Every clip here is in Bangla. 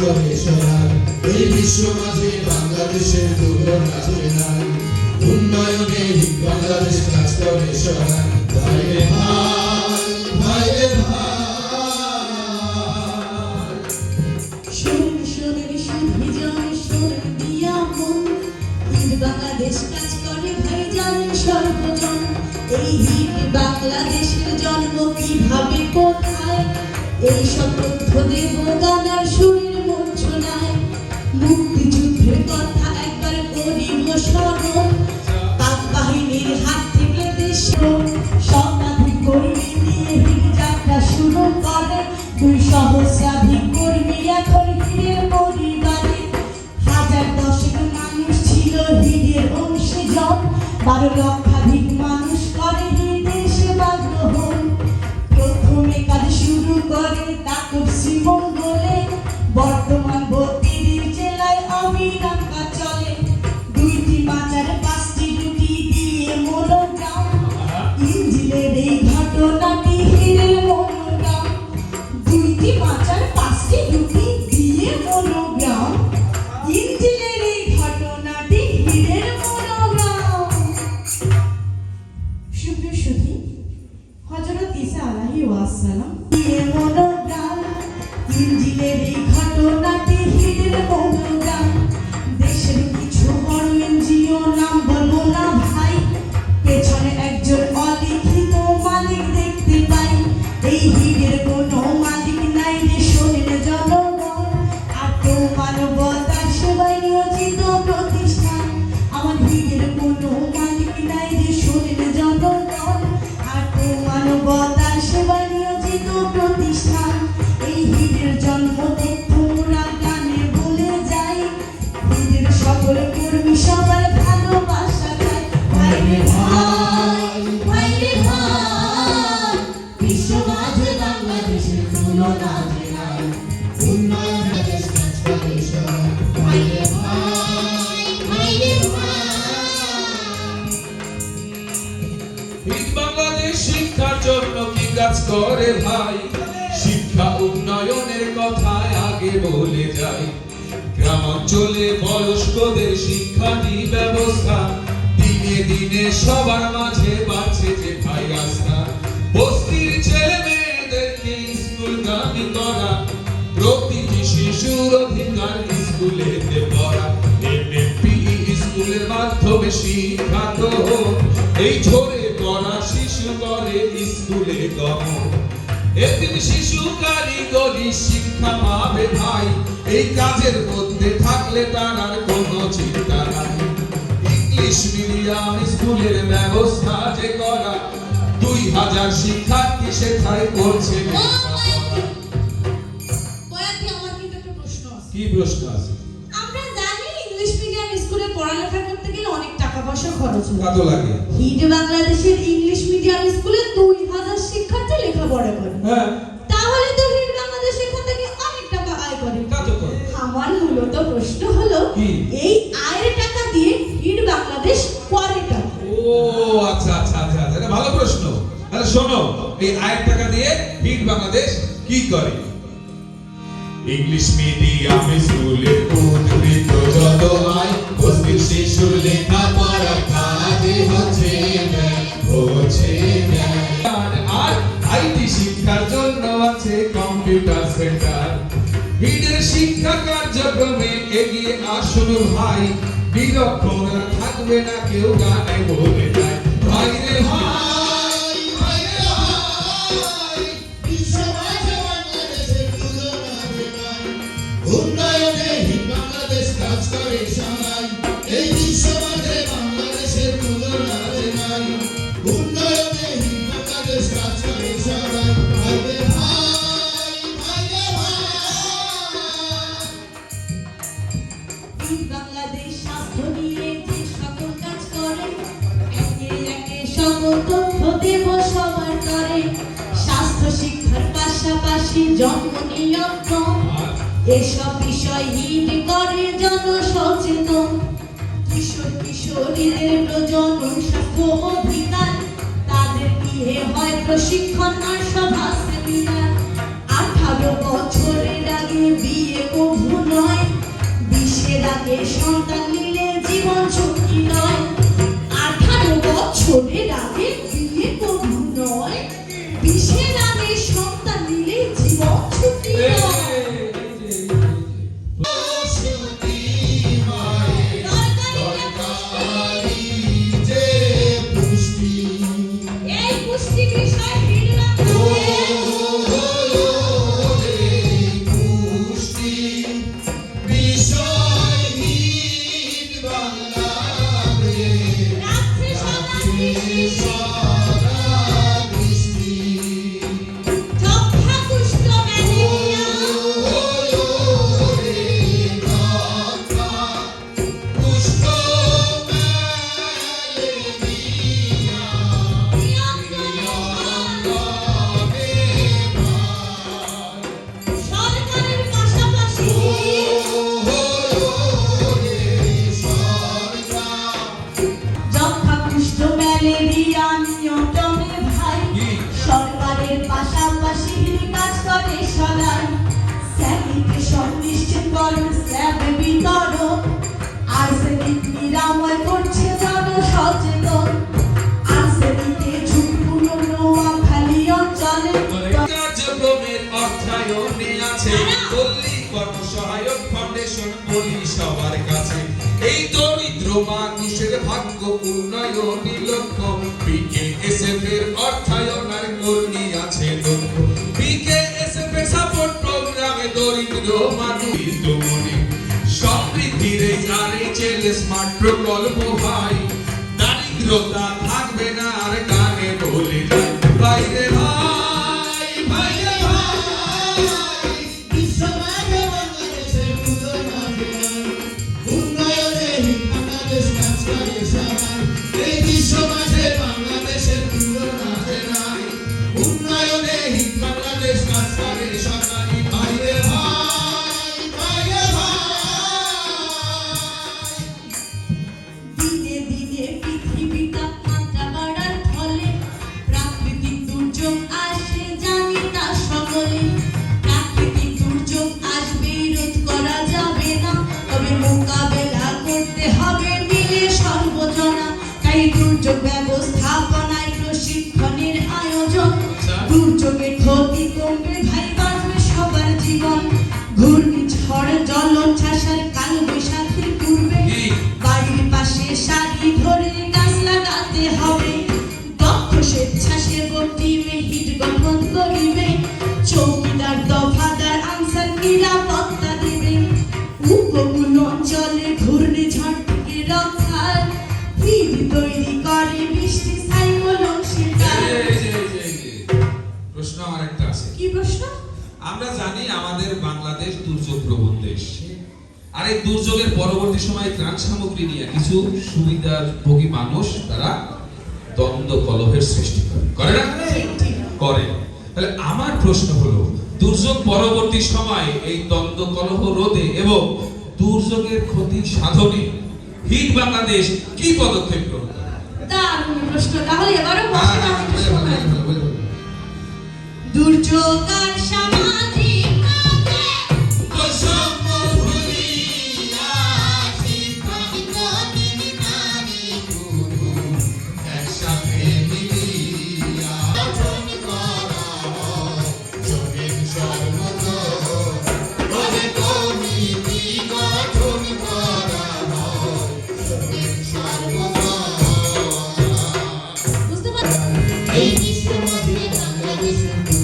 করে সরাই এই বিশ্ব মাঝে বাংলাদেশের তুলনা আছে নাই উন্নয়নে বাংলাদেশ কাজ করে সরাই ভাই রে ভাই ভাই রে ভাই বাংলাদেশ ভাইজান সর্বজন এই বাংলাদেশের জন্ম কীভাবে, কোথায় এই সব তথ্য দেব গানার সুরের মঞ্চনায়, মুক্তিযুদ্ধের কথা একবার করিব স্মরণ। পাক বাহিনীর হাত থেকে দেশ শতাধিক কর্মী নিয়ে যাত্রা শুরু করে। দুই সহস্রাধিক কর্মী এখন হিরের পরিবারে। হাজার দশেক মানুষ ছিল হিরের অংশীজন। বারো লক্ষাধিক মানুষ করে কাজ শুরু করে তাকব শ্রীমঙ্গলে। বর্তমান বত্রিশ জেলায় অবিরাম কাজ চলে। দুইটি মাচার हज़रत ईसा अलैहि वसल्लम ये वो শিক্ষার জন্য কি কাজ করে ভাই? শিক্ষা উন্নয়নের কথায় আগে বলে যাই। গ্রামাঞ্চলে বয়স্কদের শিক্ষাটি ব্যবস্থা। দিনে দিনে সবার মাঝে বাড়ছে যে ভাই রাস্তা। বস্তির ছেলে মেয়েদেরকে স্কুলগামী করা। প্রতিটি শিশুর অধিকার স্কুলেতে পড়া। এমএপি স্কুলের মাধ্যমে শিক্ষা গ্রহণ এই ঝরে পড়া শিশু করে স্কুলে গমন। একদিন শিশু কারিগরি শিক্ষা পাবে ভাই। এই কাজের মধ্যে থাকলে তার কোনো চিন্তা নাই। ইংলিশ মিডিয়াম স্কুলের ব্যবস্থা যে করা দুই হাজার শিক্ষার্থী সেখানে করছে কি প্রশ্ন আছে? আমরা জানি ইংলিশ মিডিয়াম স্কুলে পড়ালেখা করতে গেলে অনেক টাকা পয়সা খরচ হয়। কত লাগে? হিট বাংলাদেশের ইংলিশ মিডিয়াম স্কুলে দুই হাজার লেখাপড়া করে হ্যাঁ। তাহলে তো হিট বাংলাদেশ এখান থেকে অনেক টাকা আয় করে। আমার মূলত প্রশ্ন হলো এই আয়ের টাকা দিয়ে হিট বাংলাদেশ করে ও আচ্ছা আচ্ছা আচ্ছা আচ্ছা এটা ভালো প্রশ্ন। তাহলে শোনো এই আয়ের টাকা দিয়ে হিট বাংলাদেশ কি করে? ইংলিশ মিডিয়াম স্কুলে উদ্বৃত্ত যত আয় বস্তির শিশুর লেখাপড়া কাজে হচ্ছে হচ্ছে আর আইটি শিক্ষার জন্য আছে কম্পিউটার সেন্টার হিটের শিক্ষা কার্যক্রমে এগিয়ে আসুন ভাই। বিরক্ষণ আর থাকবে না, কেউ গানে বলে যায়। উন্নয়নে বাংলাদেশ কাজ করে সবাই। এই বাংলাদেশের তুলনা জন্ম নিয়ন্ত্রণ এসব বিষয় হিট করে জনসচেতন। কিশোর কিশোরীদের প্রজনন স্বাস্থ্য অধিকার, তাদের গৃহে হয় প্রশিক্ষণ আর সভা সেমিনার। আঠারো বছরের আগে বিয়ে কভু নয়, বিশের আগে সন্তান নিলে জীবন ঝুঁকি নয়। আঠারো বছরের আগে সর্বাঙ্গ উন্নয়নই লক্ষ্য বিকেএসএফ এর অর্থায়নার কর্মী আছে লক্ষ্য। বিকেএসএফ এর সাপোর্ট প্রোগ্রামে দরিদ্র মানুষ। মনে সমৃদ্ধির এই আরে চেলে স্মার্ট প্রকল্প ভাই দারিদ্রতা থাকবে না আর your bamboos, how আমরা জানি আমাদের বাংলাদেশ দুর্যোগ প্রবণ দেশ। আর এই দুর্যোগের পরবর্তী সময়ে ত্রাণ সামগ্রী নিয়ে কিছু সুবিধার ভোগী মানুষ তারা দ্বন্দ্ব কলহের সৃষ্টি করে। করে না? করে। তাহলে আমার প্রশ্ন হলো দুর্যোগ পরবর্তী সময়ে এই দ্বন্দ্ব কলহ রোধে এবং দুর্যোগের ক্ষতি সাধনে হিট বাংলাদেশ কি পদক্ষেপ গ্রহণ করে? হ্যাঁ, হ্যাঁ, দুর্যোগ আর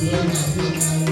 Deus,